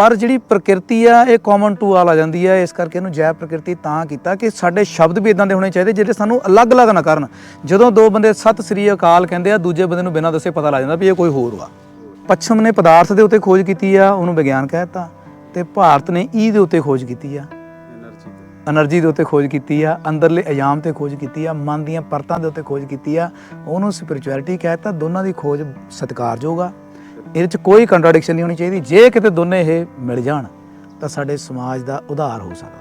ਪਰ ਜਿਹੜੀ ਪ੍ਰਕਿਰਤੀ ਆ, ਇਹ ਕਾਮਨ ਟੂ ਆਲ ਆ ਜਾਂਦੀ ਆ। ਇਸ ਕਰਕੇ ਇਹਨੂੰ ਜੈ ਪ੍ਰਕਿਰਤੀ ਤਾਂ ਕੀਤਾ ਕਿ ਸਾਡੇ ਸ਼ਬਦ ਵੀ ਇਦਾਂ ਦੇ ਹੋਣੇ ਚਾਹੀਦੇ ਜਿਹੜੇ ਸਾਨੂੰ ਅਲੱਗ-ਅਲੱਗ ਨਾ ਕਰਨ। ਜਦੋਂ ਦੋ ਬੰਦੇ ਸਤਿ ਸ੍ਰੀ ਅਕਾਲ ਕਹਿੰਦੇ ਆ, ਦੂਜੇ ਬੰਦੇ ਨੂੰ ਬਿਨਾਂ ਦੱਸੇ ਪਤਾ ਲੱਗ ਜਾਂਦਾ ਵੀ ਇਹ ਕੋਈ ਹੋਰ ਵਾ। ਪੱਛਮ ਨੇ ਪਦਾਰਥ ਦੇ ਉੱਤੇ ਖੋਜ ਕੀਤੀ ਆ, ਉਹਨੂੰ ਵਿਗਿਆਨ ਕਹਿੰਦਾ ਤੇ ਭਾਰਤ ਨੇ ਈ ਦੇ ਉੱਤੇ ਖੋਜ ਕੀਤੀ ਆ। એનર્ਜੀ ਦੇ ਉੱਤੇ ਖੋਜ ਕੀਤੀ ਆ, ਅੰਦਰਲੇ ਅਯਾਮ ਤੇ ਖੋਜ ਕੀਤੀ ਆ, ਮਨ ਦੀਆਂ ਪਰਤਾਂ ਦੇ ਉੱਤੇ ਖੋਜ ਕੀਤੀ ਆ। ਉਹਨੂੰ ਸਪਿਰਚੁਅਲਿਟੀ ਕਹਿੰਦਾ ਦੋਨਾਂ ਦੀ ਖੋਜ ਸਤਿਕਾਰਯੋਗ ਆ। ਇਹਦੇ ਚ ਕੋਈ ਕੰਟਰਡਿਕਸ਼ਨ ਨਹੀਂ ਹੋਣੀ ਚਾਹੀਦੀ। ਜੇ ਕਿਤੇ ਦੋਨੇ ਇਹ ਮਿਲ ਜਾਣ, ਤਾਂ ਸਾਡੇ ਸਮਾਜ ਦਾ ਉਧਾਰ ਹੋ ਸਕਦਾ।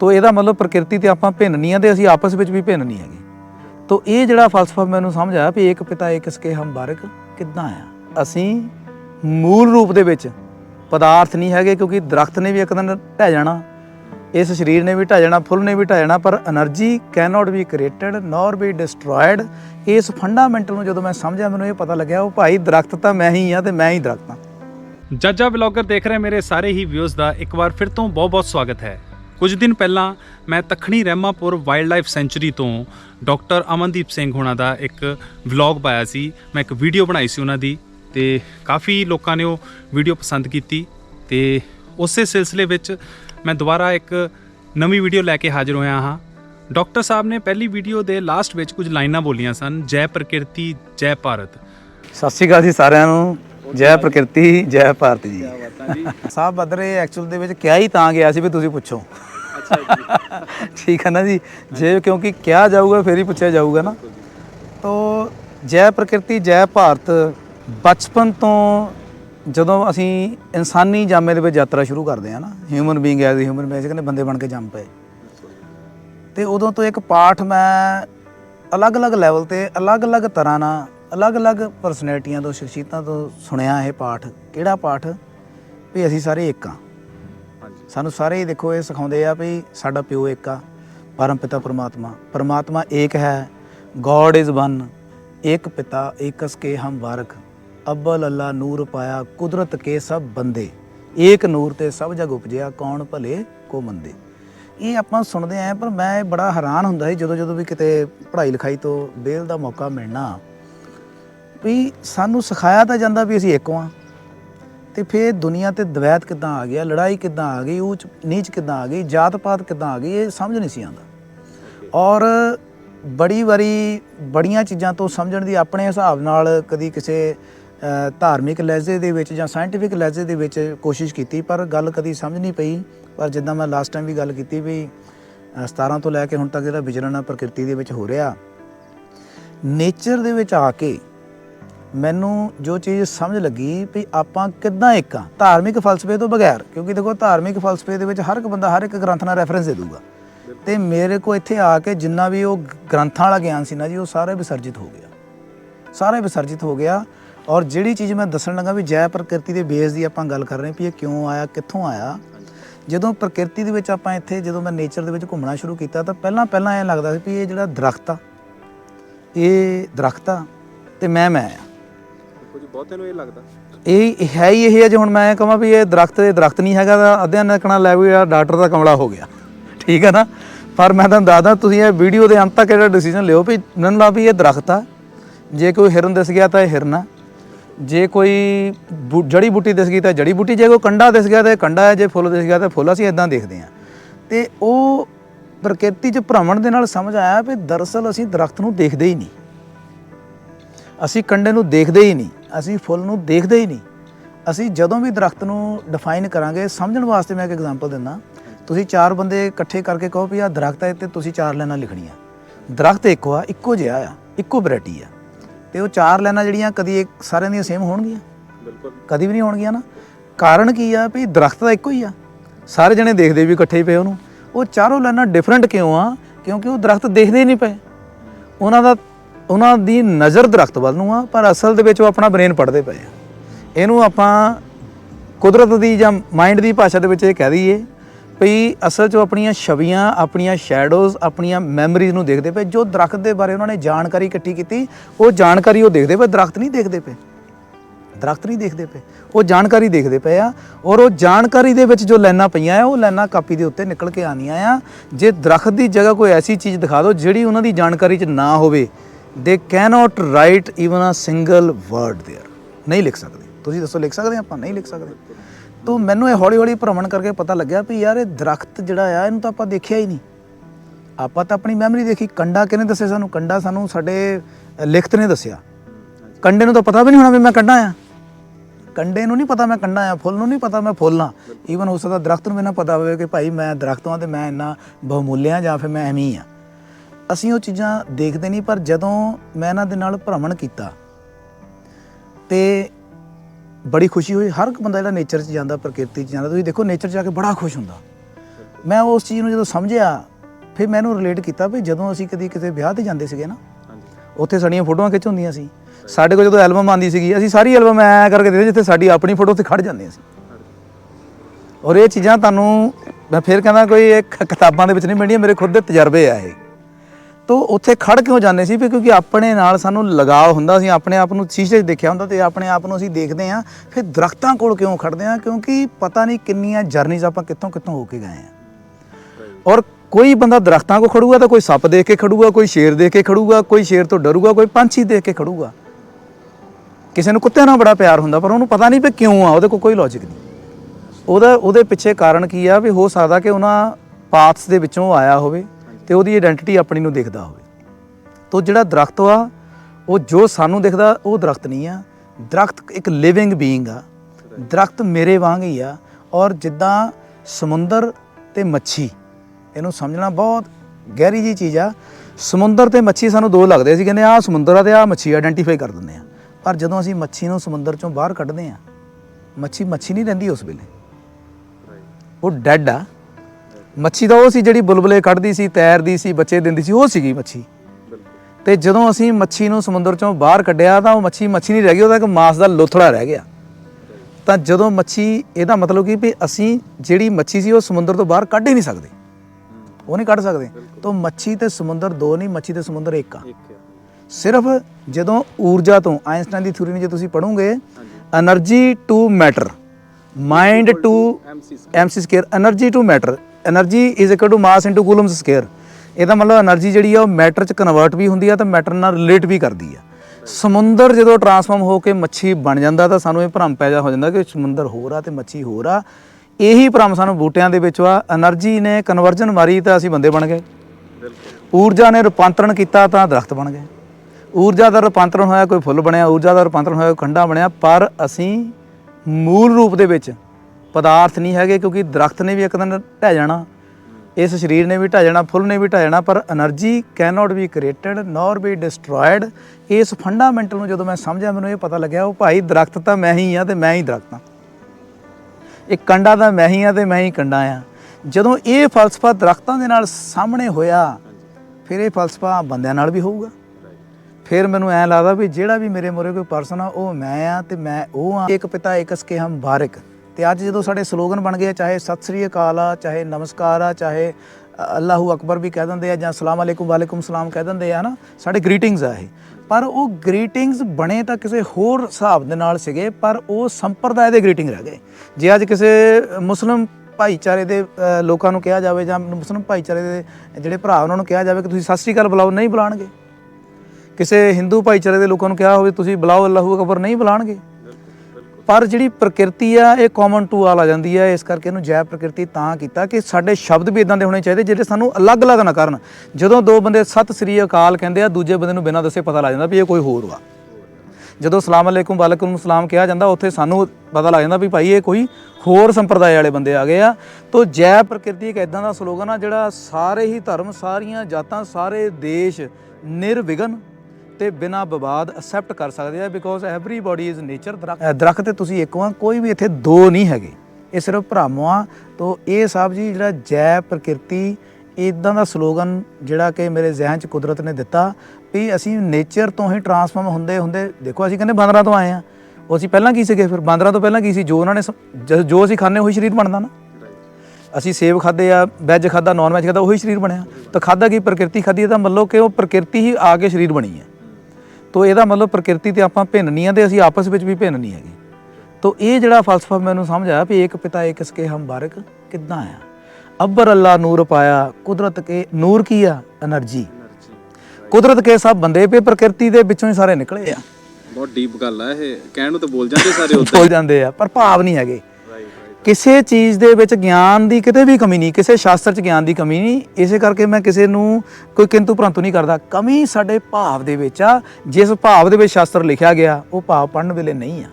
ਤੋ ਇਹਦਾ ਮਤਲਬ ਪ੍ਰਕਿਰਤੀ ਤੇ ਆਪਾਂ ਭਿੰਨ ਨਹੀਂ ਆ ਤੇ ਅਸੀਂ ਆਪਸ ਵਿੱਚ ਵੀ ਭਿੰਨ ਨਹੀਂ ਹੈਗੇ। ਤੋ ਇਹ ਜਿਹੜਾ ਫਲਸਫਾ ਮੈਨੂੰ ਸਮਝ ਆਇਆ ਵੀ ਇੱਕ ਪਿਤਾ, ਇੱਕ ਸਕੇ ਹਮ ਕਿੱਦਾਂ ਆ? ਅਸੀਂ ਮੂਲ ਰੂਪ ਦੇ ਵਿੱਚ ਪਦਾਰਥ ਨਹੀਂ ਹੈਗੇ ਕਿਉਂਕਿ ਦਰਖਤ ਨੇ ਵੀ ਇੱਕ ਦਿਨ ਢਹਿ ਜਾਣਾ। ਇਸ ਸਰੀਰ ਨੇ ਵੀ ਢਹਿ ਜਾਣਾ ਫੁੱਲ ਨੇ ਵੀ ਢਹਿ ਜਾਣਾ ਪਰ energy cannot be created nor be destroyed ਇਸ ਫੰਡਾਮੈਂਟਲ ਨੂੰ ਜਦੋਂ ਮੈਂ ਸਮਝਿਆ, ਮੈਨੂੰ ਇਹ ਪਤਾ ਲੱਗਿਆ, ਉਹ ਭਾਈ ਦਰਖਤ ਤਾਂ ਮੈਂ ਹੀ ਆ ਤੇ ਮੈਂ ਹੀ ਦਰਖਤ ਆ ਜੱਜਾ ਵਲੌਗਰ ਦੇਖ ਰਹੇ ਮੇਰੇ ਸਾਰੇ ਹੀ ਵਿਊਜ਼ ਦਾ ਇੱਕ ਵਾਰ ਫਿਰ ਤੋਂ ਬਹੁਤ-ਬਹੁਤ ਸਵਾਗਤ ਹੈ। ਕੁਝ ਦਿਨ ਪਹਿਲਾਂ ਮੈਂ Takhni Rehmapur wild life sanctuary ਤੋਂ ਡਾਕਟਰ ਅਮਨਦੀਪ ਸਿੰਘ ਹੋਣਾ ਦਾ ਇੱਕ ਵਲੌਗ ਪਾਇਆ ਸੀ। ਮੈਂ ਇੱਕ ਵੀਡੀਓ ਬਣਾਈ ਸੀ ਉਹਨਾਂ ਦੀ ਤੇ ਕਾਫੀ ਲੋਕਾਂ ਨੇ ਉਹ ਵੀਡੀਓ ਪਸੰਦ ਕੀਤੀ ਤੇ ਉਸੇ ਸਿਲਸਿਲੇ ਵਿੱਚ ਮੈਂ ਦੁਬਾਰਾ ਇੱਕ ਨਵੀਂ ਵੀਡੀਓ ਲੈ ਕੇ ਹਾਜ਼ਰ ਹੋਇਆ ਹਾਂ। ਡਾਕਟਰ ਸਾਹਿਬ ਨੇ ਪਹਿਲੀ ਵੀਡੀਓ ਦੇ ਲਾਸਟ ਵਿੱਚ ਕੁਝ ਲਾਈਨਾਂ ਬੋਲੀਆਂ ਸਨ ਜੈ ਪ੍ਰਕਿਰਤੀ ਜੈ ਭਾਰਤ। ਸਤਿ ਸ਼੍ਰੀ ਅਕਾਲ ਜੀ ਸਾਰਿਆਂ ਨੂੰ। ਜੈ ਪ੍ਰਕਿਰਤੀ ਜੈ ਭਾਰਤ ਜੀ। ਸਾਹਿਬ ਬਦਰੇ ਐਕਚੁਅਲ ਦੇ ਵਿੱਚ ਕਿਹਾ ਹੀ ਤਾਂ ਗਿਆ ਸੀ ਵੀ ਤੁਸੀਂ ਪੁੱਛੋ। ਠੀਕ ਹੈ ਨਾ ਜੀ? ਜੇ ਕਿਉਂਕਿ ਕਿਹਾ ਜਾਊਗਾ ਫੇਰ ਹੀ ਪੁੱਛਿਆ ਜਾਊਗਾ ਨਾ। ਤੋ ਜੈ ਪ੍ਰਕਿਰਤੀ ਜੈ ਭਾਰਤ ਬਚਪਨ ਤੋਂ ਜਦੋਂ ਅਸੀਂ ਇਨਸਾਨੀ ਜਾਮੇ ਦੇ ਵਿੱਚ ਯਾਤਰਾ ਸ਼ੁਰੂ ਕਰਦੇ ਆ ਨਾ human being as human being ਕਹਿੰਦੇ ਬੰਦੇ ਬਣ ਕੇ ਜੰਮ ਪਏ। ਤੇ ਉਦੋਂ ਤੋਂ ਇੱਕ ਪਾਠ ਮੈਂ ਅਲੱਗ-ਅਲੱਗ ਲੈਵਲ ਤੇ ਅਲੱਗ-ਅਲੱਗ ਤਰ੍ਹਾਂ ਨਾਲ ਅਲੱਗ-ਅਲੱਗ ਪਰਸਨੈਲਿਟੀਆਂ ਤੋਂ ਸ਼ਖਸੀਅਤਾਂ ਤੋਂ ਸੁਣਿਆ ਇਹ ਪਾਠ। ਕਿਹੜਾ ਪਾਠ? ਵੀ ਅਸੀਂ ਸਾਰੇ ਇੱਕ ਆ ਸਾਨੂੰ ਸਾਰੇ ਹੀ ਦੇਖੋ ਇਹ ਸਿਖਾਉਂਦੇ ਆ ਵੀ ਸਾਡਾ ਪਿਓ ਇੱਕ ਆ ਪਰਮ ਪਿਤਾ ਪਰਮਾਤਮਾ। ਪਰਮਾਤਮਾ ਏਕ ਹੈ ਗੋਡ ਇਜ਼ ਵਨ ਇੱਕ ਪਿਤਾ ਏਕਸ ਕੇ ਹਮ ਵਾਰਕ ਅਬਲ ਅੱਲਾ ਨੂਰ ਪਾਇਆ ਕੁਦਰਤ ਕੇ ਸਭ ਬੰਦੇ। ਏਕ ਨੂਰ ਤੇ ਸਭ ਜਗ ਉਪਜਿਆ, ਕੌਣ ਭਲੇ ਕੋ ਮੰਦੇ। ਇਹ ਆਪਾਂ ਸੁਣਦੇ ਆਂ, ਪਰ ਮੈਂ ਬੜਾ ਹੈਰਾਨ ਹੁੰਦਾ ਸੀ ਜਦੋਂ ਜਦੋਂ ਵੀ ਕਿਤੇ ਪੜ੍ਹਾਈ ਲਿਖਾਈ ਤੋਂ ਬੇਲ ਦਾ ਮੌਕਾ ਮਿਲਣਾ। ਵੀ ਸਾਨੂੰ ਸਿਖਾਇਆ ਤਾਂ ਜਾਂਦਾ ਵੀ ਅਸੀਂ ਇੱਕੋ ਆ ਤੇ ਫਿਰ ਦੁਨੀਆ ਤੇ ਦਵੈਤ ਕਿੱਦਾਂ ਆ ਗਿਆ, ਲੜਾਈ ਕਿੱਦਾਂ ਆ ਗਈ ਉੱਚ ਨੀਚ ਕਿੱਦਾਂ ਆ ਗਈ ਜਾਤ ਪਾਤ ਕਿੱਦਾਂ ਆ ਗਈ, ਇਹ ਸਮਝ ਨਹੀਂ ਸੀ ਆਉਂਦਾ। ਔਰ ਬੜੀ ਵਾਰੀ ਬੜੀਆਂ ਚੀਜ਼ਾਂ ਤੋਂ ਸਮਝਣ ਦੀ ਆਪਣੇ ਹਿਸਾਬ ਨਾਲ ਕਦੀ ਕਿਸੇ ਧਾਰਮਿਕ ਲਹਿਜ਼ੇ ਦੇ ਵਿੱਚ ਜਾਂ ਸਾਇੰਟੀਫਿਕ ਲਹਿਜ਼ੇ ਦੇ ਵਿੱਚ ਕੋਸ਼ਿਸ਼ ਕੀਤੀ ਪਰ ਗੱਲ ਕਦੀ ਸਮਝ ਨਹੀਂ ਪਈ। ਪਰ ਜਿੱਦਾਂ ਮੈਂ ਲਾਸਟ ਟਾਈਮ ਵੀ ਗੱਲ ਕੀਤੀ ਵੀ ਅ, 17 ਤੋਂ ਲੈ ਕੇ ਹੁਣ ਤੱਕ ਜਿਹੜਾ ਵਿਚਰਨ ਆ ਪ੍ਰਕਿਰਤੀ ਦੇ ਵਿੱਚ ਹੋ ਰਿਹਾ। ਨੇਚਰ ਦੇ ਵਿੱਚ ਆ ਕੇ ਮੈਨੂੰ ਜੋ ਚੀਜ਼ ਸਮਝ ਲੱਗੀ ਵੀ ਆਪਾਂ ਕਿੱਦਾਂ ਇੱਕ ਆ ਧਾਰਮਿਕ ਫਲਸਫੇ ਤੋਂ ਬਗੈਰ ਕਿਉਂਕਿ ਦੇਖੋ ਧਾਰਮਿਕ ਫਲਸਫੇ ਦੇ ਵਿੱਚ ਹਰ ਇੱਕ ਬੰਦਾ ਹਰ ਇੱਕ ਗ੍ਰੰਥ ਨਾਲ ਰੈਫਰੈਂਸ ਦੇ ਦੂਗਾ। ਤੇ ਮੇਰੇ ਕੋ ਇੱਥੇ ਆ ਕੇ ਜਿੰਨਾ ਵੀ ਉਹ ਗ੍ਰੰਥਾਂ ਵਾਲਾ ਗਿਆਨ ਸੀ ਨਾ ਜੀ ਉਹ ਸਾਰੇ ਵਿਸਰਜਿਤ ਹੋ ਗਿਆ। ਸਾਰਾ ਵਿਸਰਜਿਤ ਹੋ ਗਿਆ। ਔਰ ਜਿਹੜੀ ਚੀਜ਼ ਮੈਂ ਦੱਸਣ ਲੱਗਾ ਵੀ ਜੈ ਪ੍ਰਕਿਰਤੀ ਦੇ ਬੇਸ ਦੀ ਆਪਾਂ ਗੱਲ ਕਰ ਰਹੇ ਹਾਂ ਵੀ ਇਹ ਕਿਉਂ ਆਇਆ ਕਿੱਥੋਂ ਆਇਆ। ਜਦੋਂ ਪ੍ਰਕਿਰਤੀ ਦੇ ਵਿੱਚ ਆਪਾਂ ਇੱਥੇ ਜਦੋਂ ਮੈਂ ਨੇਚਰ ਦੇ ਵਿੱਚ ਘੁੰਮਣਾ ਸ਼ੁਰੂ ਕੀਤਾ ਤਾਂ ਪਹਿਲਾਂ ਪਹਿਲਾਂ ਐਂ ਲੱਗਦਾ ਸੀ ਵੀ ਇਹ ਜਿਹੜਾ ਦਰਖਤ ਆ ਇਹ ਦਰਖਤ ਆ ਤੇ ਮੈਂ ਮੈਂ ਆ। ਕੁਝ ਬਹੁਤੇ ਨੂੰ ਇਹ ਲੱਗਦਾ। ਇਹ ਹੈ ਹੀ ਇਹ ਹੈ ਜੇ ਹੁਣ ਮੈਂ ਕਹਾਂ ਵੀ ਇਹ ਦਰਖਤ ਇਹ ਦਰਖਤ ਨਹੀਂ ਹੈਗਾ ਤਾਂ ਅੱਧਿਆਂ ਨੇ ਕਹਣਾ ਲੈ ਵੀ ਆ ਡਾਕਟਰ ਦਾ ਕਮਲਾ ਹੋ ਗਿਆ। ਠੀਕ ਹੈ ਨਾ? ਪਰ ਮੈਂ ਤੁਹਾਨੂੰ ਦੱਸਦਾ ਤੁਸੀਂ ਇਹ ਵੀਡੀਓ ਦੇ ਅੰਤ ਤੱਕ ਇਹਦਾ ਡਿਸੀਜਨ ਲਿਓ ਵੀ ਮੈਨੂੰ ਲਾ ਵੀ ਇਹ ਦਰਖਤ ਆ। ਜੇ ਕੋਈ ਹਿਰਨ ਦਿਸ ਗਿਆ ਤਾਂ ਇਹ ਹਿਰਨ ਆ। ਜੇ ਕੋਈ ਬੂ- ਜੜੀ ਬੂਟੀ ਦਿਸ ਗਈ ਤਾਂ ਜੜੀ ਬੂਟੀ, ਜੇ ਕੋਈ ਕੰਡਾ ਦਿਸ ਗਿਆ ਤਾਂ ਇਹ ਕੰਡਾ ਹੈ, ਜੇ ਫੁੱਲ ਦਿਸ ਗਿਆ ਤਾਂ ਫੁੱਲ, ਅਸੀਂ ਇਦਾਂ ਦੇਖਦੇ ਹਾਂ। ਤੇ ਉਹ ਪ੍ਰਕਿਰਤੀ 'ਚ ਭ੍ਰਮਣ ਦੇ ਨਾਲ ਸਮਝ ਆਇਆ ਵੀ ਦਰਅਸਲ ਅਸੀਂ ਦਰਖਤ ਨੂੰ ਦੇਖਦੇ ਹੀ ਨਹੀਂ। ਅਸੀਂ ਕੰਡੇ ਨੂੰ ਦੇਖਦੇ ਹੀ ਨਹੀਂ, ਅਸੀਂ ਫੁੱਲ ਨੂੰ ਦੇਖਦੇ ਹੀ ਨਹੀਂ। ਅਸੀਂ ਜਦੋਂ ਵੀ ਦਰਖਤ ਨੂੰ ਡਿਫਾਈਨ ਕਰਾਂਗੇ, ਸਮਝਣ ਵਾਸਤੇ ਮੈਂ ਇੱਕ ਐਗਜ਼ਾਮਪਲ ਦਿੰਦਾ। ਤੁਸੀਂ ਚਾਰ ਬੰਦੇ ਇਕੱਠੇ ਕਰਕੇ ਕਹੋ ਵੀ ਆਹ ਦਰਖਤ ਹੈ ਤੇ ਤੁਸੀਂ ਚਾਰ ਲਾਈਨਾਂ ਲਿਖਣੀਆਂ। ਦਰਖਤ ਇੱਕੋ ਆ, ਇੱਕੋ ਜਿਹਾ ਆ, ਇੱਕੋ ਵੈਰਾਈਟੀ ਆ। ਤੇ ਉਹ ਚਾਰ ਲਾਈਨਾਂ ਜਿਹੜੀਆਂ ਕਦੀ ਇੱਕ ਸਾਰਿਆਂ ਦੀਆਂ ਸੇਮ ਹੋਣਗੀਆਂ। ਬਿਲਕੁਲ। ਕਦੀ ਵੀ ਨਹੀਂ ਹੋਣਗੀਆਂ ਨਾ। ਕਾਰਨ ਕੀ ਆ ਵੀ ਦਰਖਤ ਤਾਂ ਇੱਕੋ ਹੀ ਆ। ਸਾਰੇ ਜਣੇ ਦੇਖਦੇ ਵੀ ਇਕੱਠੇ ਹੀ ਪਏ ਉਹਨੂੰ। ਉਹ ਚਾਰੋਂ ਲਾਈਨਾਂ ਡਿਫਰੈਂਟ ਕਿਉਂ ਆ? ਕਿਉਂਕਿ ਉਹ ਦਰਖਤ ਦੇਖਦੇ ਹੀ ਨਹੀਂ ਪਏ। ਉਹਨਾਂ ਦਾ ਉਹਨਾਂ ਦੀ ਨਜ਼ਰ ਦਰਖਤ ਵੱਲ ਨੂੰ ਆ ਪਰ ਅਸਲ ਦੇ ਵਿੱਚ ਉਹ ਆਪਣਾ ਬ੍ਰੇਨ ਪੜ੍ਹਦੇ ਪਏ ਆ। ਇਹਨੂੰ ਆਪਾਂ ਕੁਦਰਤ ਦੀ ਜਾਂ ਮਾਈਂਡ ਦੀ ਭਾਸ਼ਾ ਦੇ ਵਿੱਚ ਇਹ ਕਹਿ ਦਈਏ ਵੀ ਅਸਲ 'ਚ ਉਹ ਆਪਣੀਆਂ ਛਵੀਆਂ ਆਪਣੀਆਂ ਸ਼ੈਡੋਜ਼ ਆਪਣੀਆਂ ਮੈਮਰੀਜ਼ ਨੂੰ ਦੇਖਦੇ ਪਏ ਜੋ ਦਰਖਤ ਦੇ ਬਾਰੇ ਉਹਨਾਂ ਨੇ ਜਾਣਕਾਰੀ ਇਕੱਠੀ ਕੀਤੀ ਉਹ ਜਾਣਕਾਰੀ ਉਹ ਦੇਖਦੇ ਪਏ ਦਰਖਤ ਨਹੀਂ ਦੇਖਦੇ ਪਏ ਦਰਖਤ ਨਹੀਂ ਦੇਖਦੇ ਪਏ ਉਹ ਜਾਣਕਾਰੀ ਦੇਖਦੇ ਪਏ ਆ ਔਰ ਉਹ ਜਾਣਕਾਰੀ ਦੇ ਵਿੱਚ ਜੋ ਲਾਈਨਾਂ ਪਈਆਂ ਆ ਉਹ ਲਾਈਨਾਂ ਕਾਪੀ ਦੇ ਉੱਤੇ ਨਿਕਲ ਕੇ ਆਉਂਦੀਆਂ ਆ ਜੇ ਦਰਖਤ ਦੀ ਜਗ੍ਹਾ ਕੋਈ ਐਸੀ ਚੀਜ਼ ਦਿਖਾ ਦਿਓ ਜਿਹੜੀ ਉਹਨਾਂ ਦੀ ਜਾਣਕਾਰੀ 'ਚ ਨਾ ਹੋਵੇ ਦੇ cannot write even a single word there ਨਹੀਂ ਲਿਖ ਸਕਦੇ ਤੁਸੀਂ ਦੱਸੋ ਲਿਖ ਸਕਦੇ ਆਪਾਂ ਨਹੀਂ ਲਿਖ ਸਕਦੇ ਤੋਂ ਮੈਨੂੰ ਇਹ ਹੌਲੀ ਹੌਲੀ ਭ੍ਰਮਣ ਕਰਕੇ ਪਤਾ ਲੱਗਿਆ ਵੀ ਯਾਰ ਇਹ ਦਰਖਤ ਜਿਹੜਾ ਆ, ਇਹਨੂੰ ਤਾਂ ਆਪਾਂ ਦੇਖਿਆ ਹੀ ਨਹੀਂ। ਆਪਾਂ ਤਾਂ ਆਪਣੀ ਮੈਮਰੀ ਦੇਖੀ, ਕੰਡਾ ਕਿਹਨੇ ਦੱਸਿਆ ਸਾਨੂੰ? ਕੰਡਾ ਸਾਨੂੰ ਸਾਡੇ ਲਿਖਤ ਨੇ ਦੱਸਿਆ। ਕੰਡੇ ਨੂੰ ਤਾਂ ਪਤਾ ਵੀ ਨਹੀਂ ਹੋਣਾ ਵੀ ਮੈਂ ਕੰਡਾ ਆ। ਕੰਡੇ ਨੂੰ ਨਹੀਂ ਪਤਾ ਮੈਂ ਕੰਡਾ ਆ, ਫੁੱਲ ਨੂੰ ਨਹੀਂ ਪਤਾ ਮੈਂ ਫੁੱਲ ਆ। ਈਵਨ ਹੋ ਸਕਦਾ ਦਰਖਤ ਨੂੰ ਵੀ ਨਾ ਪਤਾ ਹੋਵੇ ਕਿ ਭਾਈ ਮੈਂ ਦਰਖਤ ਹਾਂ ਤੇ ਮੈਂ ਇੰਨਾ ਬਹੁਮੁੱਲਿਆ ਜਾਂ ਫਿਰ ਮੈਂ ਐਵੇਂ ਹੀ ਆ। ਅਸੀਂ ਉਹ ਚੀਜ਼ਾਂ ਦੇਖਦੇ ਨਹੀਂ, ਪਰ ਜਦੋਂ ਮੈਂ ਇਹਨਾਂ ਦੇ ਨਾਲ ਭ੍ਰਮਣ ਕੀਤਾ, ਤੇ ਬੜੀ ਖੁਸ਼ੀ ਹੋਈ। ਹਰ ਇੱਕ ਬੰਦਾ ਜਿਹੜਾ ਨੇਚਰ 'ਚ ਜਾਂਦਾ ਪ੍ਰਕਿਰਤੀ 'ਚ ਜਾਂਦਾ ਤੁਸੀਂ ਦੇਖੋ ਨੇਚਰ 'ਚ ਜਾ ਕੇ ਬੜਾ ਖੁਸ਼ ਹੁੰਦਾ। ਮੈਂ ਉਸ ਚੀਜ਼ ਨੂੰ ਜਦੋਂ ਸਮਝਿਆ ਫਿਰ ਮੈਨੂੰ ਰਿਲੇਟ ਕੀਤਾ ਵੀ ਜਦੋਂ ਅਸੀਂ ਕਦੀ ਕਿਤੇ ਵਿਆਹ ਤੇ ਜਾਂਦੇ ਸੀਗੇ ਨਾ ਉੱਥੇ ਸਾਡੀਆਂ ਫੋਟੋਆਂ ਖਿੱਚ ਹੁੰਦੀਆਂ ਸੀ ਸਾਡੇ ਕੋਲ ਜਦੋਂ ਐਲਬਮ ਆਂਦੀ ਸੀਗੀ ਅਸੀਂ ਸਾਰੀ ਐਲਬਮ ਐ ਕਰਕੇ ਦੇ ਜਿੱਥੇ ਸਾਡੀ ਆਪਣੀ ਫੋਟੋ ਤੇ ਖੜ ਜਾਂਦੇ ਸੀ। ਔਰ ਇਹ ਚੀਜ਼ਾਂ ਤੁਹਾਨੂੰ ਮੈਂ ਫਿਰ ਕਹਿੰਦਾ ਕੋਈ ਇਹ ਕਿਤਾਬਾਂ ਦੇ ਵਿੱਚ ਨਹੀਂ ਮਿਲਣੀਆਂ ਮੇਰੇ ਖੁਦ ਦੇ ਤਜਰਬੇ ਆ ਇਹ। ਤੋ ਉੱਥੇ ਖੜ ਕਿਉਂ ਜਾਂਦੇ ਸੀ? ਵੀ ਕਿਉਂਕਿ ਆਪਣੇ ਨਾਲ ਸਾਨੂੰ ਲਗਾਵ ਹੁੰਦਾ ਸੀ, ਆਪਣੇ ਆਪ ਨੂੰ ਸ਼ੀਸ਼ੇ 'ਚ ਦੇਖਿਆ ਹੁੰਦਾ ਤੇ ਆਪਣੇ ਆਪ ਨੂੰ ਅਸੀਂ ਦੇਖਦੇ ਆ ਫਿਰ ਦਰਖਤਾਂ ਕੋਲ ਕਿਉਂ ਖੜਦੇ ਆ ਕਿਉਂਕਿ ਪਤਾ ਨਹੀਂ ਕਿੰਨੀਆਂ ਜਰਨੀਜ਼ ਆਪਾਂ ਕਿੱਥੋਂ ਕਿੱਥੋਂ ਹੋ ਕੇ ਗਏ ਆ ਔਰ ਕੋਈ ਬੰਦਾ ਦਰਖਤਾਂ ਕੋ ਖੜੂਗਾ ਤਾਂ ਕੋਈ ਸੱਪ ਦੇਖ ਕੇ ਖੜੂਗਾ, ਕੋਈ ਸ਼ੇਰ ਦੇਖ ਕੇ ਖੜੂਗਾ, ਕੋਈ ਸ਼ੇਰ ਤੋਂ ਡਰੂਗਾ, ਕੋਈ ਪੰਛੀ ਦੇਖ ਕੇ ਖੜੂਗਾ। ਕਿਸੇ ਨੂੰ ਕੁੱਤਿਆਂ ਨਾਲ ਬੜਾ ਪਿਆਰ ਹੁੰਦਾ, ਪਰ ਉਹਨੂੰ ਪਤਾ ਨਹੀਂ ਵੀ ਕਿਉਂ ਆ, ਉਹਦੇ ਕੋਲ ਕੋਈ ਲੌਜੀਕ ਨਹੀਂ। ਉਹਦਾ ਉਹਦੇ ਪਿੱਛੇ ਕਾਰਨ ਕੀ ਆ ਵੀ ਹੋ ਸਕਦਾ ਕਿ ਉਹਨਾਂ ਪਾਥਸ ਦੇ ਵਿੱਚੋਂ ਆਇਆ ਹੋਵੇ। ਤੇ ਉਹਦੀ ਆਇਡੈਂਟੀਟੀ ਆਪਣੀ ਨੂੰ ਦੇਖਦਾ ਹੋਵੇ। ਤੋ ਜਿਹੜਾ ਦਰਖਤ ਆ, ਉਹ ਜੋ ਸਾਨੂੰ ਦਿਖਦਾ, ਉਹ ਦਰਖਤ ਨਹੀਂ ਆ। ਦਰਖਤ ਇੱਕ ਲਿਵਿੰਗ ਬੀਇੰਗ ਆ। ਦਰਖਤ ਮੇਰੇ ਵਾਂਗ ਹੀ ਆ। ਔਰ ਜਿੱਦਾਂ ਸਮੁੰਦਰ ਤੇ ਮੱਛੀ, ਇਹਨੂੰ ਸਮਝਣਾ ਬਹੁਤ ਗਹਿਰੀ ਜੀ ਚੀਜ਼ ਆ। ਸਮੁੰਦਰ ਤੇ ਮੱਛੀ ਸਾਨੂੰ ਦੋ ਲੱਗਦੇ ਸੀ, ਕਹਿੰਦੇ ਆ ਸਮੁੰਦਰ ਆ ਤੇ ਆ ਮੱਛੀ ਆਇਡੈਂਟੀਫਾਈ ਕਰ ਦਿੰਦੇ ਆ। ਪਰ ਜਦੋਂ ਅਸੀਂ ਮੱਛੀ ਨੂੰ ਸਮੁੰਦਰ ਚੋਂ ਬਾਹਰ ਕੱਢਦੇ ਆ, ਮੱਛੀ ਮੱਛੀ ਨਹੀਂ ਰਹਿੰਦੀ ਉਸ ਵੇਲੇ। ਉਹ ਡੈੱਡ ਆ। ਮੱਛੀ ਤਾਂ ਉਹ ਸੀ ਜਿਹੜੀ ਬੁਲਬੁਲੇ ਕੱਢਦੀ ਸੀ ਤੈਰਦੀ ਸੀ ਬੱਚੇ ਦਿੰਦੀ ਸੀ ਉਹ ਸੀਗੀ ਮੱਛੀ। ਤੇ ਜਦੋਂ ਅਸੀਂ ਮੱਛੀ ਨੂੰ ਸਮੁੰਦਰ ਚੋਂ ਬਾਹਰ ਕੱਢਿਆ ਤਾਂ ਉਹ ਮੱਛੀ ਮੱਛੀ ਨਹੀਂ ਰਹਿ ਗਈ ਉਹਦਾ ਇੱਕ ਮਾਸ ਦਾ ਲੋਥੜਾ ਰਹਿ ਗਿਆ। ਤਾਂ ਜਦੋਂ ਮੱਛੀ ਇਹਦਾ ਮਤਲਬ ਕੀ ਵੀ ਅਸੀਂ ਜਿਹੜੀ ਮੱਛੀ ਸੀ ਉਹ ਸਮੁੰਦਰ ਤੋਂ ਬਾਹਰ ਕੱਢ ਹੀ ਨਹੀਂ ਸਕਦੇ। ਉਹ ਨਹੀਂ ਕੱਢ ਸਕਦੇ। ਤਾਂ ਮੱਛੀ ਤੇ ਸਮੁੰਦਰ ਦੋ ਨਹੀਂ ਮੱਛੀ ਤੇ ਸਮੁੰਦਰ ਇੱਕ ਆ। ਸਿਰਫ ਜਦੋਂ ਊਰਜਾ ਤੋਂ ਆਇਨਸਟਾਈਨ ਦੀ ਥਿਊਰੀ ਨੂੰ ਜੇ ਤੁਸੀਂ ਪੜੋਗੇ energy to matter mind to MC square energy to matter. Energy is equal to mass into ਕੂਲਮਸ square ਇਹਦਾ ਮਤਲਬ એનર્ਜੀ ਜਿਹੜੀ ਆ ਉਹ ਮੈਟਰ ਚ ਕਨਵਰਟ ਵੀ ਹੁੰਦੀ ਆ ਤੇ ਮੈਟਰ ਨਾਲ ਰਿਲੇਟ ਵੀ ਕਰਦੀ ਆ। ਸਮੁੰਦਰ ਜਦੋਂ ਟਰਾਂਸਫਾਰਮ ਹੋ ਕੇ ਮੱਛੀ ਬਣ ਜਾਂਦਾ ਤਾਂ ਸਾਨੂੰ ਇਹ ਭਰਮ ਪੈਦਾ ਹੋ ਜਾਂਦਾ ਕਿ ਸਮੁੰਦਰ ਹੋਰ ਆ ਤੇ ਮੱਛੀ ਹੋਰ ਆ। ਇਹੀ ਭਰਮ ਸਾਨੂੰ ਬੂਟਿਆਂ ਦੇ ਵਿੱਚ ਆ। એનર્ਜੀ ਨੇ ਕਨਵਰਜਨ ਮਾਰੀ ਤਾਂ ਅਸੀਂ ਬੰਦੇ ਬਣ ਗਏ। ਬਿਲਕੁਲ ਊਰਜਾ ਨੇ ਰੂਪਾਂਤਰਣ ਕੀਤਾ ਤਾਂ ਦਰਖਤ ਬਣ ਗਏ। ਊਰਜਾ ਦਾ ਰੂਪਾਂਤਰਣ ਹੋਇਆ, ਕੋਈ ਫੁੱਲ ਬਣਿਆ, ਊਰਜਾ ਦਾ ਰੂਪਾਂਤਰਣ ਹੋਇਆ, ਕੋਈ ਖੰਡਾ ਬਣਿਆ, ਪਰ ਅਸੀਂ ਮੂਲ ਰੂਪ ਦੇ ਵਿੱਚ ਪਦਾਰਥ ਨਹੀਂ ਹੈਗੇ ਕਿਉਂਕਿ ਦਰਖਤ ਨੇ ਵੀ ਇੱਕ ਦਿਨ ਢਹਿ ਜਾਣਾ, ਇਸ ਸਰੀਰ ਨੇ ਵੀ ਢਹਿ ਜਾਣਾ, ਫੁੱਲ ਨੇ ਵੀ ਢਹਿ ਜਾਣਾ, ਪਰ energy cannot not be created nor be destroyed ਇਸ ਫੰਡਾਮੈਂਟਲ ਨੂੰ ਜਦੋਂ ਮੈਂ ਸਮਝਿਆ, ਮੈਨੂੰ ਇਹ ਪਤਾ ਲੱਗਿਆ, ਉਹ ਭਾਈ ਦਰਖਤ ਤਾਂ ਮੈਂ ਹੀ ਆ ਤੇ ਮੈਂ ਹੀ ਦਰਖਤ ਆ। ਇਹ ਕੰਡਾ ਤਾਂ ਮੈਂ ਹੀ ਆ ਤੇ ਮੈਂ ਹੀ ਕੰਡਾ ਆ। ਜਦੋਂ ਇਹ ਫਲਸਫਾ ਦਰਖਤਾਂ ਦੇ ਨਾਲ ਸਾਹਮਣੇ ਹੋਇਆ, ਫਿਰ ਇਹ ਫਲਸਫਾ ਬੰਦਿਆਂ ਨਾਲ ਵੀ ਹੋਊਗਾ। ਫਿਰ ਮੈਨੂੰ ਐ ਲੱਗਦਾ ਵੀ ਜਿਹੜਾ ਵੀ ਮੇਰੇ ਮੋਰੇ ਕੋਈ ਪਰਸਨ ਆ, ਉਹ ਮੈਂ ਆ ਤੇ ਮੈਂ ਉਹ ਆ। ਇੱਕ ਪਿਤਾ, ਇੱਕ ਸਕੇ ਹਮ ਬਾਰਿਕ। ਤੇ ਅੱਜ ਜਦੋਂ ਸਾਡੇ ਸਲੋਗਨ ਬਣ ਗਏ ਆ, ਚਾਹੇ ਸਤਿ ਸ੍ਰੀ ਅਕਾਲ ਆ ਚਾਹੇ ਨਮਸਕਾਰ ਆ ਚਾਹੇ ਅ- ਅੱਲਾਹੂ ਅਕਬਰ ਵੀ ਕਹਿ ਦਿੰਦੇ ਆ ਜਾਂ ਸਲਾਮ ਅਲੈਕੁਮ ਵਾਲੇਕੁਮ ਸਲਾਮ ਕਹਿ ਦਿੰਦੇ ਆ ਨਾ ਸਾਡੇ ਗ੍ਰੀਟਿੰਗਸ ਆ ਇਹ। ਪਰ ਉਹ ਗ੍ਰੀਟਿੰਗਸ ਬਣੇ ਤਾਂ ਕਿਸੇ ਹੋਰ ਹਿਸਾਬ ਦੇ ਨਾਲ ਸੀਗੇ ਪਰ ਉਹ ਸੰਪਰਦਾਇ ਦੇ ਗ੍ਰੀਟਿੰਗ ਰਹਿ ਗਏ। ਜੇ ਅੱਜ ਕਿਸੇ ਮੁਸਲਮ ਭਾਈਚਾਰੇ ਦੇ ਲੋਕਾਂ ਨੂੰ ਕਿਹਾ ਜਾਵੇ ਜਾਂ ਮੁਸਲਮ ਭਾਈਚਾਰੇ ਦੇ ਜਿਹੜੇ ਭਰਾ ਉਹਨਾਂ ਨੂੰ ਕਿਹਾ ਜਾਵੇ ਕਿ ਤੁਸੀਂ ਸਤਿ ਸ੍ਰੀ ਅਕਾਲ ਬੁਲਾਓ ਨਹੀਂ ਬੁਲਾਣਗੇ। ਕਿਸੇ ਹਿੰਦੂ ਭਾਈਚਾਰੇ ਦੇ ਲੋਕਾਂ ਨੂੰ ਕਿਹਾ ਹੋਵੇ ਤੁਸੀਂ ਬੁਲਾਓ ਅੱਲਾਹੂ ਅਕਬਰ ਨਹੀਂ ਬੁਲਾਣਗੇ। ਪਰ ਜਿਹੜੀ ਪ੍ਰਕਿਰਤੀ ਆ, ਇਹ ਕਾਮਨ ਟੂ ਆਲ ਆ ਜਾਂਦੀ ਹੈ ਇਸ ਕਰਕੇ ਇਹਨੂੰ ਜੈ ਪ੍ਰਕਿਰਤੀ ਤਾਂ ਕੀਤਾ ਕਿ ਸਾਡੇ ਸ਼ਬਦ ਵੀ ਇਦਾਂ ਦੇ ਹੋਣੇ ਚਾਹੀਦੇ ਜਿਹੜੇ ਸਾਨੂੰ ਅਲੱਗ-ਅਲੱਗ ਨਾ ਕਰਨ। ਜਦੋਂ ਦੋ ਬੰਦੇ ਸਤਿ ਸ੍ਰੀ ਅਕਾਲ ਕਹਿੰਦੇ ਆ, ਦੂਜੇ ਬੰਦੇ ਨੂੰ ਬਿਨਾਂ ਦੱਸੇ ਪਤਾ ਲੱਗ ਜਾਂਦਾ ਵੀ ਇਹ ਕੋਈ ਹੋਰ ਵਾ। ਜਦੋਂ ਸਲਾਮ ਅਲੈਕੁਮ, ਵਾਲੇਕੁਮ ਸਲਾਮ ਕਿਹਾ ਜਾਂਦਾ, ਉੱਥੇ ਸਾਨੂੰ ਪਤਾ ਲੱਗ ਜਾਂਦਾ ਵੀ ਭਾਈ ਇਹ ਕੋਈ ਹੋਰ ਸੰਪਰਦਾਇ ਵਾਲੇ ਬੰਦੇ ਆ ਗਏ ਆ। ਤੋ ਜੈ ਪ੍ਰਕਿਰਤੀ ਇੱਕ ਇਦਾਂ ਦਾ ਸਲੋਗਨ ਆ ਜਿਹੜਾ ਸਾਰੇ ਹੀ ਧਰਮ, ਸਾਰੀਆਂ ਜਾਤਾਂ, ਸਾਰੇ ਦੇਸ਼ ਨਿਰਵਿਘਨ ਤੇ ਬਿਨਾ ਵਿਵਾਦ ਅਸੈਪਟ ਕਰ ਸਕਦੇ ਆ ਬਿਕੋਜ਼ ਐਵਰੀਬਾਡੀ ਇਜ਼ ਨੇਚਰ ਦਰਖਤ। ਤੇ ਤੁਸੀਂ ਇੱਕ ਵਾਂ, ਕੋਈ ਵੀ ਇੱਥੇ ਦੋ ਨਹੀਂ ਹੈਗੇ। ਇਹ ਸਿਰਫ ਭਰਾਵਾਂ। ਤੋ ਇਹ ਸਾਹਿਬ ਜੀ ਜਿਹੜਾ ਜੈ ਪ੍ਰਕਿਰਤੀ ਇਦਾਂ ਦਾ ਸਲੋਗਨ ਜਿਹੜਾ ਕਿ ਮੇਰੇ ਜ਼ਿਹਨ 'ਚ ਕੁਦਰਤ ਨੇ ਦਿੱਤਾ ਵੀ ਅਸੀਂ ਨੇਚਰ ਤੋਂ ਹੀ ਟਰਾਂਸਫਾਰਮ ਹੁੰਦੇ ਹੁੰਦੇ, ਦੇਖੋ ਅਸੀਂ ਕਹਿੰਦੇ ਬਾਂਦਰਾਂ ਤੋਂ ਆਏ ਆ। ਉਹ ਅਸੀਂ ਪਹਿਲਾਂ ਕੀ ਸੀਗੇ? ਫਿਰ ਬਾਂਦਰਾਂ ਤੋਂ ਪਹਿਲਾਂ ਕੀ ਸੀ? ਜੋ ਉਹਨਾਂ ਨੇ ਸ- ਜ- ਜੋ ਅਸੀਂ ਖਾਂਦੇ ਉਹੀ ਸਰੀਰ ਬਣਦਾ ਨਾ। ਅਸੀਂ ਸੇਬ ਖਾਦੇ ਆ, ਵੈਜ ਖਾਦਾ ਨਾਨ ਵੈਜ ਖਾਦਾ ਉਹੀ ਸਰੀਰ ਬਣਿਆ। ਤਾਂ ਖਾਦਾ ਕੀ? ਪ੍ਰਕਿਰਤੀ ਖਾਦੀ ਮੰਨ ਲਓ ਕਿ ਉਹ ਪ੍ਰਕਿਰਤੀ ਹੀ ਆ ਕੇ ਸਰੀਰ ਬਣੀ ਹੈ ਤੋ ਇਹਦਾ ਮਤਲਬ ਪ੍ਰਕਿਰਤੀ ਤੇ ਆਪਾਂ ਭਿੰਨ ਨਹੀਂ ਆ ਅਸੀਂ ਆਪਸ ਵਿੱਚ ਵੀ ਭਿੰਨ ਨਹੀਂ ਹੈਗੇ। ਤੋ ਇਹ ਜਿਹੜਾ ਫਲਸਫਾ ਮੈਨੂੰ ਸਮਝ ਆਇਆ ਵੀ ਇੱਕ ਪਿਤਾ ਇੱਕ ਸਕੇ ਹਮ ਬਾਰਕ ਕਿੱਦਾਂ ਆ? ਅੱਬਰ ਅੱਲਾ ਨੂਰ ਪਾਇਆ ਕੁਦਰਤ ਕੇ ਨੂਰ ਕੀ ਆ? એનર્ਜੀ। ਕੁਦਰਤ ਕੇ ਸਭ ਬੰਦੇ ਪੇ ਪ੍ਰਕਿਰਤੀ ਦੇ ਵਿੱਚੋਂ ਹੀ ਸਾਰੇ ਨਿਕਲੇ ਆ। ਬਹੁਤ ਡੀਪ ਗੱਲ ਆ ਇਹ। ਕਹਿਣ ਨੂੰ ਤਾਂ ਬੋਲ ਜਾਂਦੇ ਸਾਰੇ ਉੱਤੇ ਬੋਲ ਜਾਂਦੇ ਆ ਪਰ ਭਾਵ ਨਹੀਂ ਹੈਗੇ। ਕਿਸੇ ਚੀਜ਼ ਦੇ ਵਿੱਚ ਗਿਆਨ ਦੀ ਕਿਤੇ ਵੀ ਕਮੀ ਨਹੀਂ, ਕਿਸੇ ਸ਼ਾਸਤਰ 'ਚ ਗਿਆਨ ਦੀ ਕਮੀ ਨਹੀਂ, ਇਸੇ ਕਰਕੇ ਮੈਂ ਕਿਸੇ ਨੂੰ ਕੋਈ ਕਿੰਤੂ ਪਰੰਤੂ ਨਹੀਂ ਕਰਦਾ। ਕਮੀ ਸਾਡੇ ਭਾਵ ਦੇ ਵਿੱਚ ਆ, ਜਿਸ ਭਾਵ ਦੇ ਵਿੱਚ ਸ਼ਾਸਤਰ ਲਿਖਿਆ ਗਿਆ, ਉਹ ਭਾਵ ਪੜਨ ਵੇਲੇ ਨਹੀਂ ਆ।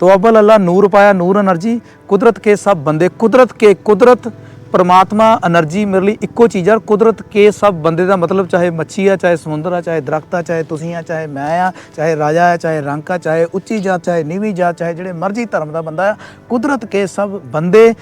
ਤੋ ਅਬਲ ਅੱਲਾ ਨੂਰ ਪਾਇਆ ਨੂਰ એનર્ਜੀ ਕੁਦਰਤ ਕੇ ਸਭ ਬੰਦੇ, ਕੁਦਰਤ ਕੇ ਕੁਦਰਤ ਪਰਮਾਤਮਾ એનર્ਜੀ ਮੇਰੇ ਲਈ ਇੱਕੋ ਚੀਜ਼ ਆ ਕੁਦਰਤ ਕੇ ਸਭ ਬੰਦੇ ਦਾ ਮਤਲਬ ਚਾਹੇ ਮੱਛੀ ਆ, ਚਾਹੇ ਸਮੁੰਦਰ ਆ, ਚਾਹੇ ਦਰਖਤ ਆ, ਚਾਹੇ ਤੁਸੀਂ ਆ, ਚਾਹੇ ਮੈਂ ਆ, ਚਾਹੇ ਰਾਜਾ ਆ, ਚਾਹੇ ਰੰਗ ਆ, ਚਾਹੇ ਉੱਚੀ ਜਾਤ, ਚਾਹੇ ਨੀਵੀਂ ਜਾਤ, ਚਾਹੇ ਜਿਹੜੇ ਮਰਜ਼ੀ ਧਰਮ ਦਾ ਬੰਦਾ ਆ, ਕੁਦਰਤ ਕੇ ਸਭ ਬੰਦੇ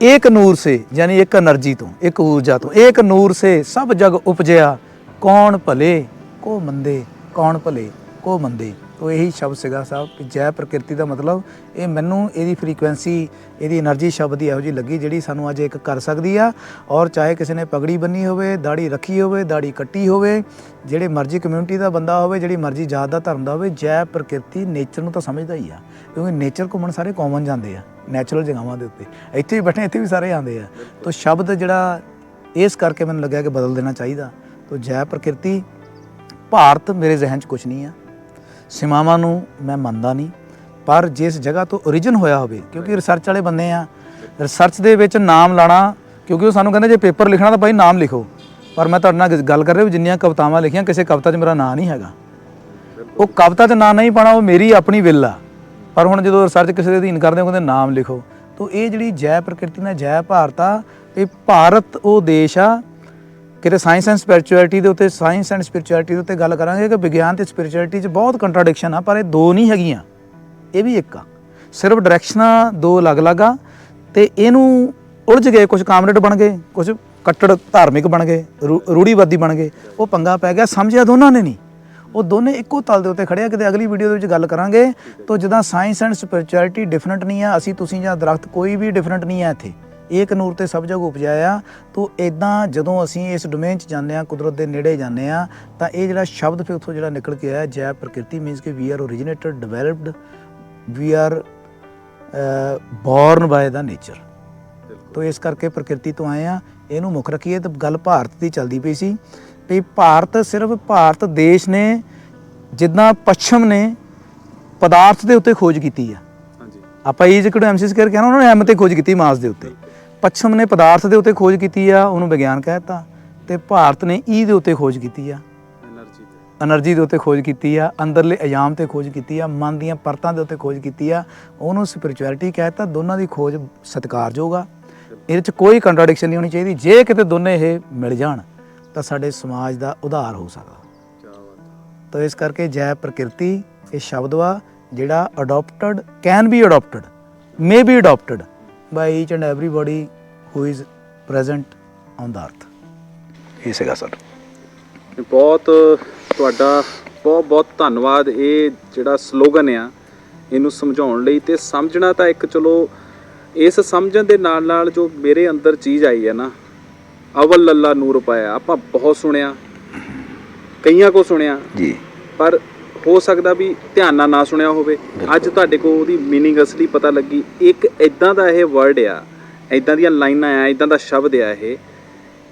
ਇੱਕ ਨੂਰ ਸੇ, ਯਾਨੀ ਇੱਕ એનર્ਜੀ ਤੋਂ, ਇੱਕ ਊਰਜਾ ਤੋਂ, ਇੱਕ ਨੂਰ ਸੇ ਸਭ ਜਗ ਉਪਜਿਆ, ਕੌਣ ਭਲੇ, ਕੋ ਮੰਦੇ, ਕੌਣ ਭਲੇ, ਕੋ ਮੰਦੇ। ਉਹ ਇਹੀ ਸ਼ਬਦ ਸੀਗਾ ਸਾਹਿਬ ਕਿ ਜੈ ਪ੍ਰਕਿਰਤੀ ਦਾ ਮਤਲਬ ਇਹ ਮੈਨੂੰ ਇਹਦੀ ਫ੍ਰੀਕੁਐਂਸੀ ਇਹਦੀ એનર્ਜੀ ਸ਼ਬਦ ਦੀ ਇਹੋ ਜੀ ਲੱਗੀ ਜਿਹੜੀ ਸਾਨੂੰ ਅੱਜ ਇੱਕ ਕਰ ਸਕਦੀ ਆ। ਔਰ ਚਾਹੇ ਕਿਸੇ ਨੇ ਪਗੜੀ ਬੰਨੀ ਹੋਵੇ ਦਾੜੀ ਰੱਖੀ ਹੋਵੇ ਦਾੜੀ ਕੱਟੀ ਹੋਵੇ, ਜਿਹੜੇ ਮਰਜ਼ੀ ਕਮਿਊਨਿਟੀ ਦਾ ਬੰਦਾ ਹੋਵੇ, ਜਿਹੜੀ ਮਰਜ਼ੀ ਜਾਤ ਦਾ ਧਰਮ ਦਾ ਹੋਵੇ, ਜੈ ਪ੍ਰਕਿਰਤੀ ਨੇਚਰ ਨੂੰ ਤਾਂ ਸਮਝਦਾ ਹੀ ਆ। ਕਿਉਂਕਿ ਨੇਚਰ ਘੁੰਮਣ ਸਾਰੇ ਕਾਮਨ ਜਾਂਦੇ ਆ ਨੈਚੁਰਲ ਜਗਾਵਾਂ ਦੇ ਉੱਤੇ। ਇੱਥੇ ਵੀ ਬੈਠੇ, ਇੱਥੇ ਵੀ ਸਾਰੇ ਆਉਂਦੇ ਆ। ਤਾਂ ਸ਼ਬਦ ਜਿਹੜਾ ਇਸ ਕਰਕੇ ਮੈਨੂੰ ਲੱਗਿਆ ਕਿ ਬਦਲ ਦੇਣਾ ਚਾਹੀਦਾ। ਤੋਂ ਜੈ ਪ੍ਰਕਿਰਤੀ ਭਾਰਤ ਮੇਰੇ ਜ਼ਿਹਨ 'ਚ ਕੁਝ ਨਹੀਂ ਆ। ਸੀਮਾਵਾਂ ਨੂੰ ਮੈਂ ਮੰਨਦਾ ਨਹੀਂ, ਪਰ ਜਿਸ ਜਗ੍ਹਾ ਤੋਂ origin ਹੋਇਆ ਹੋਵੇ, ਕਿਉਂਕਿ ਰਿਸਰਚ ਵਾਲੇ ਬੰਦੇ ਆ ਰਿਸਰਚ ਦੇ ਵਿੱਚ ਨਾਮ ਲਾਣਾ, ਕਿਉਂਕਿ ਉਹ ਸਾਨੂੰ ਕਹਿੰਦੇ ਜੇ ਪੇਪਰ ਲਿਖਣਾ ਤਾਂ ਭਾਈ ਨਾਮ ਲਿਖੋ। ਪਰ ਮੈਂ ਤੁਹਾਡੇ ਨਾਲ ਗੱਲ ਕਰ ਰਿਹਾ ਵੀ ਜਿੰਨੀਆਂ ਕਵਿਤਾਵਾਂ ਲਿਖੀਆਂ, ਕਿਸੇ ਕਵਿਤਾ 'ਚ ਮੇਰਾ ਨਾਂ ਨਹੀਂ ਹੈਗਾ। ਉਹ ਕਵਿਤਾ 'ਚ ਨਾਂ ਨਹੀਂ ਪਾਣਾ ਉਹ ਮੇਰੀ ਆਪਣੀ ਵਿਲ ਆ। ਪਰ ਹੁਣ ਜਦੋਂ ਰਿਸਰਚ ਕਿਸੇ ਦੇ ਅਧੀਨ ਕਰਦੇ ਹੋ, ਕਹਿੰਦੇ ਨਾਮ ਲਿਖੋ। ਤਾਂ ਇਹ ਜਿਹੜੀ ਜੈ ਪ੍ਰਕਿਰਤੀ ਨਾਲ ਜੈ ਭਾਰਤ ਆ, ਇਹ ਭਾਰਤ ਉਹ ਦੇਸ਼ ਆ ਕਿਤੇ ਸਾਇੰਸ ਐਂਡ ਸਪਿਰਚੁਅਲਿਟੀ ਦੇ ਉੱਤੇ ਸਾਇੰਸ ਐਂਡ ਸਪਿਰਚੁਅਲਿਟੀ ਦੇ ਉੱਤੇ ਗੱਲ ਕਰਾਂਗੇ ਕਿ ਵਿਗਿਆਨ ਤੇ ਸਪਿਰਚੁਅਲਿਟੀ 'ਚ ਬਹੁਤ ਕੰਟਰਾਡਿਕਸ਼ਨ ਆ, ਪਰ ਇਹ ਦੋ ਨਹੀਂ ਹੈਗੀਆਂ। ਇਹ ਵੀ ਇੱਕ ਆ। ਸਿਰਫ ਡਾਇਰੈਕਸ਼ਨਾਂ ਦੋ ਅਲੱਗ-ਅਲੱਗ ਆ, ਤੇ ਇਹਨੂੰ ਉਲਝ ਗਏ ਕੁਝ ਕਾਮਰੇਡ ਬਣ ਗਏ ਕੁਝ ਕੱਟੜ ਧਾਰਮਿਕ ਬਣ ਗਏ, ਰੂ- ਰੂੜੀਵਾਦੀ ਬਣ ਗਏ। ਉਹ ਪੰਗਾ ਪੈ ਗਿਆ, ਸਮਝਿਆ ਦੋਨਾਂ ਨੇ ਨਹੀਂ। ਉਹ ਦੋਨੇ ਇੱਕੋ ਤਲ ਦੇ ਉੱਤੇ ਖੜੇ ਆ, ਕਿਤੇ ਅਗਲੀ ਵੀਡੀਓ ਦੇ ਵਿੱਚ ਗੱਲ ਕਰਾਂਗੇ ਤਾਂ ਜਿੱਦਾਂ ਸਾਇੰਸ ਐਂਡ ਸਪਿਰਚੁਅਲਿਟੀ ਡਿਫਰੈਂਟ ਨਹੀਂ ਆ, ਅਸੀਂ, ਤੁਸੀਂ ਜਾਂ ਦਰਖਤ, ਕੋਈ ਵੀ ਡਿਫਰੈਂਟ ਨਹੀਂ ਆ ਇੱਥੇ। ਇੱਕ ਨੂਰ ਤੇ ਸਭ ਜਗ ਉਪਜਾਇਆ ਤਾਂ ਇਦਾਂ ਜਦੋਂ ਅਸੀਂ ਇਸ ਡੋਮੇਨ ਚ ਜਾਂਦੇ ਆ ਕੁਦਰਤ ਦੇ ਨੇੜੇ ਜਾਂਦੇ ਆ ਤਾਂ ਇਹ ਜਿਹੜਾ ਸ਼ਬਦ ਫਿਰ ਉੱਥੋਂ ਜਿਹੜਾ ਨਿਕਲ ਕੇ ਆਇਆ ਜੈ ਪ੍ਰਕਿਰਤੀ ਮੀਨਸ ਕਿ we are originated developed we are born by the nature ਤੋ ਇਸ ਕਰਕੇ ਪ੍ਰਕਿਰਤੀ ਤੋਂ ਆਏ ਆ ਇਹਨੂੰ ਮੁੱਖ ਰੱਖੀਏ ਤਾਂ ਗੱਲ ਭਾਰਤ ਦੀ ਚੱਲਦੀ ਪਈ ਸੀ। ਵੀ ਭਾਰਤ ਸਿਰਫ ਭਾਰਤ ਦੇਸ਼ ਨੇ ਜਿੱਦਾਂ ਪੱਛਮ ਨੇ ਪਦਾਰਥ ਦੇ ਉੱਤੇ ਖੋਜ ਕੀਤੀ ਆ। ਹਾਂਜੀ। ਆਪਾਂ ਇਹ ਜਿਹੜਾ ਐਮਸੀ ਸਕੇਅਰ ਕਹਿੰਦਾ ਉਹਨਾਂ ਨੇ ਐਮ ਤੇ ਖੋਜ ਕੀਤੀ ਮਾਸ ਦੇ ਉੱਤੇ। ਪੱਛਮ ਨੇ ਪਦਾਰਥ ਦੇ ਉੱਤੇ ਖੋਜ ਕੀਤੀ ਆ ਉਹਨੂੰ ਵਿਗਿਆਨ ਕਹਿਤਾ ਤੇ ਭਾਰਤ ਨੇ ਈ ਦੇ ਉੱਤੇ ਖੋਜ ਕੀਤੀ ਆ। એનર્ਜੀ ਦੇ ਉੱਤੇ ਖੋਜ ਕੀਤੀ ਆ ਅੰਦਰਲੇ ਅਯਾਮ ਤੇ ਖੋਜ ਕੀਤੀ ਆ ਮਨ ਦੀਆਂ ਪਰਤਾਂ ਦੇ ਉੱਤੇ ਖੋਜ ਕੀਤੀ ਆ ਉਹਨੂੰ ਸਪਿਰਚੁਅਲਿਟੀ ਕਹਿਤਾ ਦੋਨਾਂ ਦੀ ਖੋਜ ਸਤਿਕਾਰਯੋਗ ਆ। ਇਹਦੇ ਵਿੱਚ ਕੋਈ ਕੰਟਰਡਿਕਸ਼ਨ ਨਹੀਂ ਹੋਣੀ ਚਾਹੀਦੀ ਜੇ ਕਿਤੇ ਦੋਨੇ ਇਹ ਮਿਲ ਜਾਣ ਤਾਂ ਸਾਡੇ ਸਮਾਜ ਦਾ ਉਧਾਰ ਹੋ ਸਕਦਾ। ਤਾਂ ਇਸ ਕਰਕੇ ਜੈ ਪ੍ਰਕਿਰਤੀ ਇਹ ਸ਼ਬਦ ਵਾ ਜਿਹੜਾ adapted can be adapted may be adapted by each and everybody who is present on the earth ਇਹ ਸੀਗਾ ਸਰ। ਬਹੁਤ ਤੁਹਾਡਾ ਬਹੁਤ ਬਹੁਤ ਧੰਨਵਾਦ। ਇਹ ਜਿਹੜਾ ਸਲੋਗਨ ਆ ਇਹਨੂੰ ਸਮਝਾਉਣ ਲਈ ਤੇ ਸਮਝਣਾ ਤਾਂ ਇੱਕ ਚਲੋ ਇਸ ਸਮਝਣ ਦੇ ਨਾਲ ਨਾਲ ਜੋ ਮੇਰੇ ਅੰਦਰ ਚੀਜ਼ ਆਈ ਹੈ ਨਾ ਅਵਲ ਲੱਲਾ ਨੂਰ ਪਾਇਆ। ਆਪਾਂ ਬਹੁਤ ਸੁਣਿਆ ਕਈਆਂ ਕੋ ਸੁਣਿਆ। ਜੀ। ਪਰ ਹੋ ਸਕਦਾ ਵੀ ਧਿਆਨ ਨਾਲ ਨਾ ਸੁਣਿਆ ਹੋਵੇ ਅੱਜ ਤੁਹਾਡੇ ਕੋਲ ਉਹਦੀ मीनिंग ਅਸਲੀ ਪਤਾ ਲੱਗੀ ਇੱਕ ਇਦਾਂ ਦਾ ਇਹ ਵਰਡ ਆ ਇਦਾਂ ਦੀਆਂ ਲਾਈਨਾਂ ਆ ਇਦਾਂ ਦਾ ਸ਼ਬਦ ਆ ਇਹ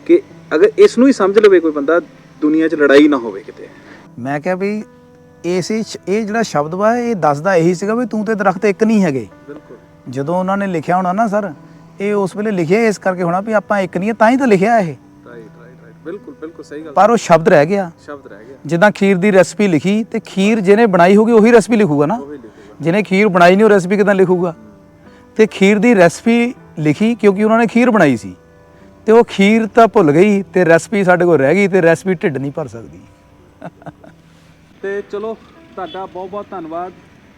ਕਿ ਅਗਰ ਇਸ ਨੂੰ ਹੀ ਸਮਝ ਲਵੇ ਕੋਈ ਬੰਦਾ ਦੁਨੀਆ 'ਚ ਲੜਾਈ ਨਾ ਹੋਵੇ ਕਿਤੇ ਮੈਂ ਕਿਹਾ ਵੀ ਇਸੇ ਸ਼- ਇਹ ਜਿਹੜਾ ਸ਼ਬਦ ਵਾ ਇਹ ਦੱਸਦਾ ਇਹੀ ਸੀਗਾ ਵੀ ਤੂੰ ਤੇ ਦਰਖਤ ਇੱਕ ਨਹੀਂ ਹੈਗੇ ਬਿਲਕੁਲ ਜਦੋਂ ਉਹਨਾਂ ਨੇ ਲਿਖਿਆ ਹੋਣਾ ਨਾ ਸਰ ਇਹ ਉਸ ਵੇਲੇ ਲਿਖਿਆ ਇਸ ਕਰਕੇ ਹੋਣਾ ਵੀ ਆਪਾਂ ਇੱਕ ਨਹੀਂ ਹੈ ਤਾਂ ਹੀ ਤਾਂ ਲਿਖਿਆ ਇਹ ਰਾਈਟ ਰਾਈਟ ਰਾਈਟ ਬਿਲਕੁਲ ਬਿਲਕੁਲ ਸਹੀ ਗੱਲ। ਪਰ ਉਹ ਸ਼ਬਦ ਰਹਿ ਗਿਆ। ਸ਼ਬਦ ਰਹਿ ਗਿਆ। ਜਿੱਦਾਂ ਖੀਰ ਦੀ ਰੈਸਪੀ ਲਿਖੀ ਤੇ ਖੀਰ ਜਿਹਨੇ ਬਣਾਈ ਹੋਗੀ ਉਹੀ ਰੈਸਪੀ ਲਿਖੂਗਾ ਨਾ? ਜਿਹਨੇ ਖੀਰ ਬਣਾਈ ਨਹੀਂ ਉਹ ਰੈਸਪੀ ਕਿਦਾਂ ਲਿਖੂਗਾ? ਤੇ ਖੀਰ ਦੀ ਰੈਸਪੀ ਲਿਖੀ ਕਿਉਂਕਿ ਉਹਨਾਂ ਨੇ ਖੀਰ ਬਣਾਈ ਸੀ। ਤੇ ਉਹ ਖੀਰ ਤਾਂ ਭੁੱਲ ਗਈ ਤੇ ਰੈਸਪੀ ਸਾਡੇ ਕੋਲ ਰਹਿ ਗਈ ਤੇ ਰੈਸਪੀ ਢਿੱਡ ਨਹੀਂ ਭਰ ਸਕਦੀ। ਤੇ ਚਲੋ ਤੁਹਾਡਾ ਬਹੁਤ ਬਹੁਤ ਧੰਨਵਾਦ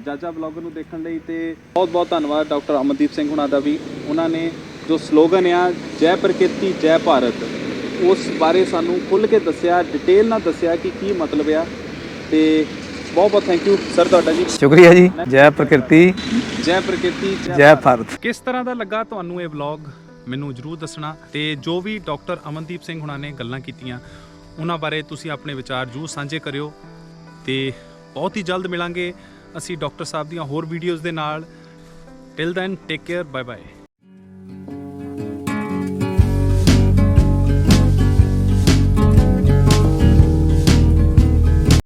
ਜਾਜਾ ਬਲੌਗਰ ਨੂੰ ਦੇਖਣ ਲਈ ਤੇ ਬਹੁਤ ਬਹੁਤ ਧੰਨਵਾਦ ਡਾਕਟਰ ਅਮਨਦੀਪ ਸਿੰਘ ਹੁਣਾਂ ਦਾ ਵੀ। ਉਹਨਾਂ ਨੇ ਜੋ ਸਲੋਗਨ ਆ ਜੈ ਪ੍ਰਕਿਰਤੀ ਜੈ ਭਾਰਤ। ਉਸ ਬਾਰੇ ਸਾਨੂੰ ਖੁੱਲ੍ਹ ਕੇ ਦੱਸਿਆ ਡਿਟੇਲ ਨਾਲ ਦੱਸਿਆ ਕਿ ਕੀ ਮਤਲਬ ਆ। ਤੇ ਬਹੁਤ ਬਹੁਤ ਥੈਂਕ ਯੂ ਸਰ ਤੁਹਾਡਾ ਜੀ। ਸ਼ੁਕਰੀਆ ਜੀ। ਜੈ ਪ੍ਰਕਿਰਤੀ। ਜੈ ਪ੍ਰਕਿਰਤੀ ਜੈ ਭਾਰਤ। ਕਿਸ ਤਰ੍ਹਾਂ ਦਾ ਲੱਗਾ ਤੁਹਾਨੂੰ ਇਹ ਵਲੌਗ ਮੈਨੂੰ ਜਰੂਰ ਦੱਸਣਾ। ਤੇ ਜੋ ਵੀ ਡਾਕਟਰ ਅਮਨਦੀਪ ਸਿੰਘ ਹੁਣਾਂ ਨੇ ਗੱਲਾਂ ਕੀਤੀਆਂ ਉਹਨਾਂ ਬਾਰੇ ਤੁਸੀਂ ਆਪਣੇ ਵਿਚਾਰ ਜਰੂਰ ਸਾਂਝੇ ਕਰਿਓ। ਤੇ ਬਹੁਤ ਹੀ ਜਲਦ ਮਿਲਾਂਗੇ ਅਸੀਂ ਡਾਕਟਰ ਸਾਹਿਬ ਦੀਆਂ ਹੋਰ ਵੀਡੀਓਜ਼ ਦੇ ਨਾਲ। Till then take care bye bye